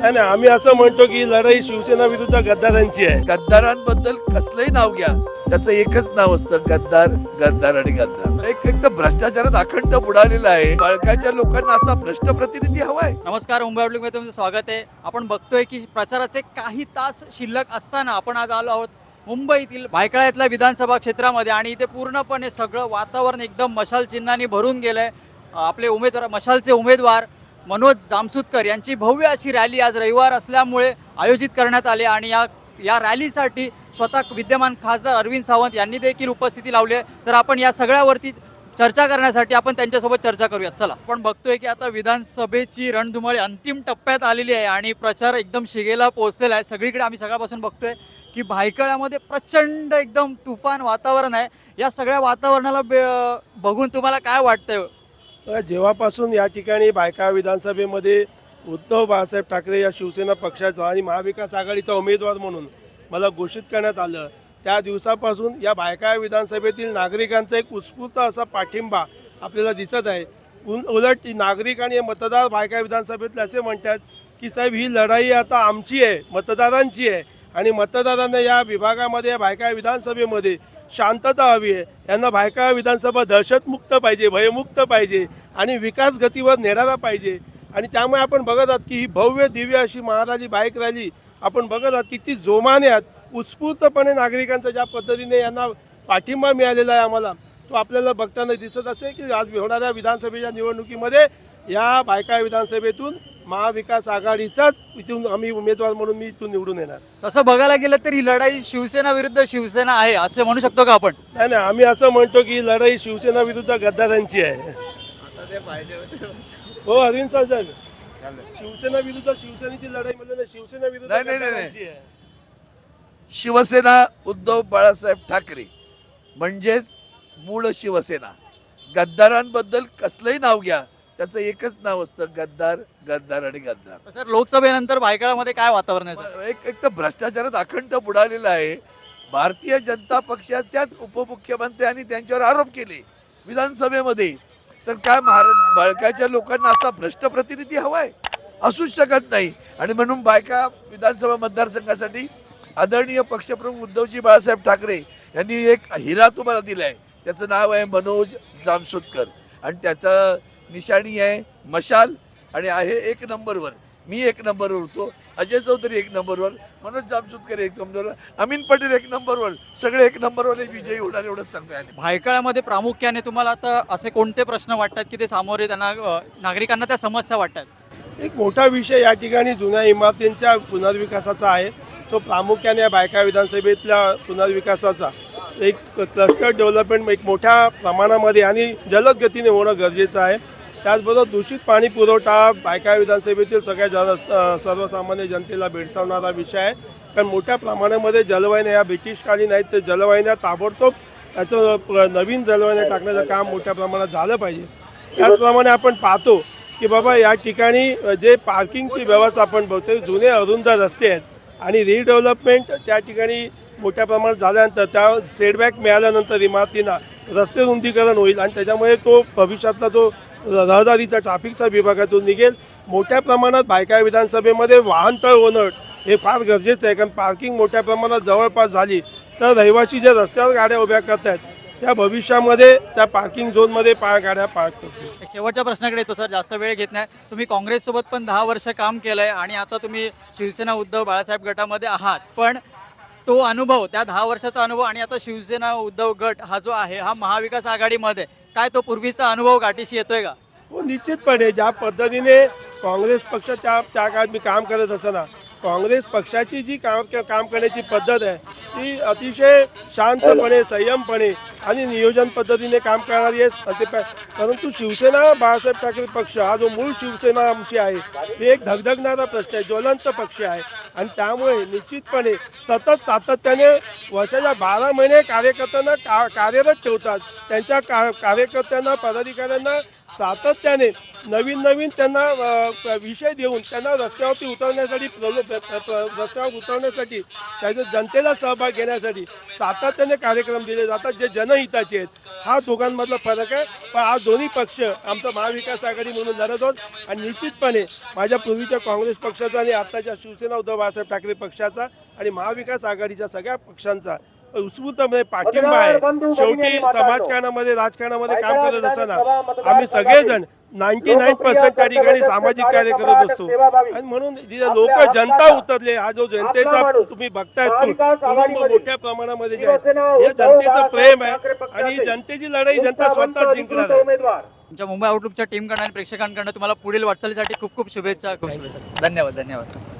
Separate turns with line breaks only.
नाही नाही आम्ही असं म्हणतो की ही लढाई शिवसेना विरुद्ध गद्दारांची आहे.
गद्दारांबद्दल कसलंही नाव घ्या. त्याचं एकच नाव असतं गद्दार गद्दार आणि गद्दार. एक एक तर भ्रष्टाचारात अखंड बुडालेला आहे. बाळकाच्या लोकांना असा भ्रष्ट प्रतिनिधी हवाय.
नमस्कार मुंबई आउटलुकमध्ये तुमचं स्वागत आहे. आपण बघतोय की प्रचाराचे काही तास शिल्लक असताना आपण आज आलो आहोत मुंबईतील भायखळ्यातल्या विधानसभा क्षेत्रामध्ये आणि इथे पूर्णपणे सगळं वातावरण एकदम मशाल चिन्हाने भरून गेलंय. आपले उमेदवार मशालचे उमेदवार मनोज जामसुतकर यांची भव्य अशी रॅली आज रविवार असल्यामुळे आयोजित करण्यात आली आणि या या रॅलीसाठी स्वतः विद्यमान खासदार अरविंद सावंत यांनी देखील उपस्थिती लावली आहे. तर आपण या सगळ्यावरती चर्चा करण्यासाठी आपण त्यांच्यासोबत चर्चा करूयात. चला. आपण बघतोय की आता विधानसभेची रणधुमाळी अंतिम टप्प्यात आलेली आहे आणि प्रचार एकदम शिगेला पोहोचलेला आहे. सगळीकडे आम्ही सकाळपासून बघतोय की भायखळ्यामध्ये प्रचंड एकदम तुफान वातावरण आहे. या सगळ्या वातावरणाला बघून तुम्हाला काय वाटतंय?
जेव्हापासून या ठिकाणी बायका विधानसभेमध्ये उद्धव बाळासाहेब ठाकरे या शिवसेना पक्षाचा आणि महाविकास आघाडीचा उमेदवार म्हणून मला घोषित करण्यात आलं त्या दिवसापासून या बायका विधानसभेतील नागरिकांचा एक उत्स्फूर्त असा पाठिंबा आपल्याला दिसत आहे. उल- उलट नागरिक आणि मतदार बायका विधानसभेतले असे म्हणतात की साहेब ही लढाई आता आमची आहे मतदारांची आहे आणि मतदारांना या विभागामध्ये या बायका विधानसभेमध्ये शांतता हवी आहे. यांना बायका विधानसभा दहशतमुक्त पाहिजे भयमुक्त पाहिजे आणि विकास गतीवर नेणारा पाहिजे. आणि त्यामुळे आपण बघत आहात की ही भव्य दिव्य अशी महाराली बाईक रॅली आपण बघत आहात किती जोमाने उत्स्फूर्तपणे नागरिकांचा ज्या पद्धतीने यांना पाठिंबा मिळालेला आहे आम्हाला तो आपल्याला बघताना दिसत असेल की आज होणाऱ्या विधानसभेच्या निवडणुकीमध्ये या बायका विधानसभेतून महाविकास आघाडीचाच इथून आम्ही उमेदवार म्हणून मी इथून निवडून येणार.
तसं बघायला गेलं तर ही लढाई शिवसेना विरुद्ध शिवसेना आहे असं म्हणू शकतो का आपण?
नाही नाही आम्ही असं म्हणतो की ही लढाई शिवसेना विरुद्ध गद्दारांची आहे. हो अरविंद साहेब शिवसेना विरुद्ध शिवसेनेची लढाई म्हणजे नाही, शिवसेना विरुद्ध
नाही, नाही, नाही, नाही.
गद्दारांची आहे.
शिवसेना उद्धव बाळासाहेब ठाकरे म्हणजेच मूळ शिवसेना. गद्दारांबद्दल कसलंही नाव घ्या त्याचं एकच नाव असतं गद्दार गद्दार आणि गद्दार.
सर लोकसभेनंतर भायखळ्यामध्ये काय वातावरण आहे सर?
एक एक तर भ्रष्टाचारात अखंड बुडालेला आहे. भारतीय जनता पक्षाच्याच उपमुख्यमंत्र्यांनी त्यांच्यावर आरोप केले विधानसभेमध्ये. तर काय महाराज बाळकाच्या लोकांना असा भ्रष्ट प्रतिनिधी हवाय? असूच शकत नाही. आणि म्हणून बायका विधानसभा मतदारसंघासाठी आदरणीय पक्षप्रमुख उद्धवजी बाळासाहेब ठाकरे यांनी एक हिरा तुम्हाला दिलाय. त्याचं नाव आहे मनोज जामसुतकर. आणि त्याचं निशाणी आहे मशाल आणि आहे एक नंबरवर. मी एक नंबरवर होतो अजय चौधरी एक नंबरवर मनोज जामसुतकर एक नंबरवर अमीन पटेल एक नंबरवर सगळे एक नंबरवर विजयी होणार एवढंच सांगता येईल
भायखळ्यामध्ये प्रामुख्याने तुम्हाला आता असे कोणते प्रश्न वाटतात की ते सामोरे त्यांना नागरिकांना त्या समस्या वाटतात?
एक मोठा विषय या ठिकाणी जुन्या इमारतींच्या पुनर्विकासाचा आहे. तो प्रामुख्याने या बायका विधानसभेतल्या पुनर्विकासाचा. एक क्लस्टर डेव्हलपमेंट एक मोठ्या प्रमाणामध्ये आणि जलद गतीने होणं गरजेचं आहे. त्याचबरोबर दूषित पाणी पुरवठा बायका विधानसभेतील सगळ्या जन सर्वसामान्य जनतेला भेडसावणारा विषय आहे. कारण मोठ्या प्रमाणामध्ये जलवाहिन्या या ब्रिटिशकालीन आहेत. ते जलवाहिन्या ताबडतोब त्याचं नवीन जलवाहिन्या टाकण्याचं काम मोठ्या प्रमाणात झालं पाहिजे. त्याचप्रमाणे आपण पाहतो की बाबा या ठिकाणी जे पार्किंगची व्यवस्था आपण बघतो जुने अरुंद रस्ते आहेत आणि रिडेव्हलपमेंट त्या ठिकाणी मोठ्या प्रमाणात झाल्यानंतर त्या सेटबॅक मिळाल्यानंतर इमारतींना रस्ते रुंदीकरण होईल आणि त्याच्यामुळे तो भविष्यातला तो रहदारीचा ट्रॅफिकचा विभागातून निघेल. मोठ्या प्रमाणात बायका विधानसभेमध्ये वाहनतळ होणं हे फार गरजेचं आहे. कारण पार्किंग मोठ्या प्रमाणात जवळपास झाली तर रहिवासी जे रस्त्यावर गाड्या उभ्या करतायत त्या भविष्यामध्ये त्या पार्किंग झोनमध्ये पा गाड्या पार्क करतील.
शेवटच्या प्रश्नाकडे येतो सर. जास्त वेळ घेत नाही. तुम्ही काँग्रेससोबत पण दहा वर्ष काम केलं आहे आणि आता तुम्ही शिवसेना उद्धव बाळासाहेब गटामध्ये आहात. पण तो अनुभव त्या दहा वर्षाचा अनुभव आणि आता शिवसेना उद्धव गट हा जो आहे हा महाविकास आघाडीमध्ये काय तो पूर्वीचा अनुभव गाठीशी येतोय का?
हो निश्चितपणे. ज्या पद्धतीने काँग्रेस पक्ष त्या त्या काळात मी काम करत असताना काँग्रेस पक्षाची जी काम काम करण्याची पद्धत आहे ती अतिशय शांतपणे संयमपणे आणि नियोजन पद्धतीने काम करणारी आहे. परंतु शिवसेना बाळासाहेब ठाकरे पक्ष हा जो मूळ शिवसेना आमची आहे ही एक धगधगणारा प्रश्न आहे. ज्वलंत पक्ष आहे. आणि त्यामुळे निश्चितपणे सतत सातत्याने वर्षाच्या बारा महिने कार्यकर्त्यांना का कार्यरत ठेवतात. त्यांच्या का कार्यकर्त्यांना पदाधिकाऱ्यांना सातत्याने नवीन नवीन त्यांना विषय देऊन त्यांना रस्त्यावरती उतरण्यासाठी रस्त्यावर उतरण्यासाठी त्याच्या जनतेला सहभाग घेण्यासाठी सातत्याने कार्यक्रम दिले जातात जे जनहिताचे आहेत. हा दोघांमधला फरक आहे. पण आज दोन्ही पक्ष आमचा महाविकास आघाडी म्हणून लढत आहोत आणि निश्चितपणे माझ्या पूर्वीच्या काँग्रेस पक्षाचा आणि आत्ताच्या शिवसेना उद्धव बाळासाहेब ठाकरे पक्षाचा आणि महाविकास आघाडीच्या सगळ्या पक्षांचा उत्स्फूर्तपणे पाठिंबा आहे. शेवटी समाजकारणामध्ये राजकारणामध्ये काम करत असताना आम्ही सगळेजण नाईन्टी नाईन पर्सेंट त्या ठिकाणी सामाजिक कार्य करत असतो आणि म्हणून लोक जनता उतरले. हा जो जनतेचा तुम्ही बघताय मोठ्या प्रमाणामध्ये जे आहेत हे जनतेचं प्रेम आहे आणि ही जनतेची लढाई जनता स्वतः जिंकणार आहे.
तुमच्या मुंबई आउटलुकच्या टीमकडनं आणि प्रेक्षकांकडनं तुम्हाला पुढील वाटचालीसाठी खूप खूप शुभेच्छा खूप शुभेच्छा. धन्यवाद धन्यवाद.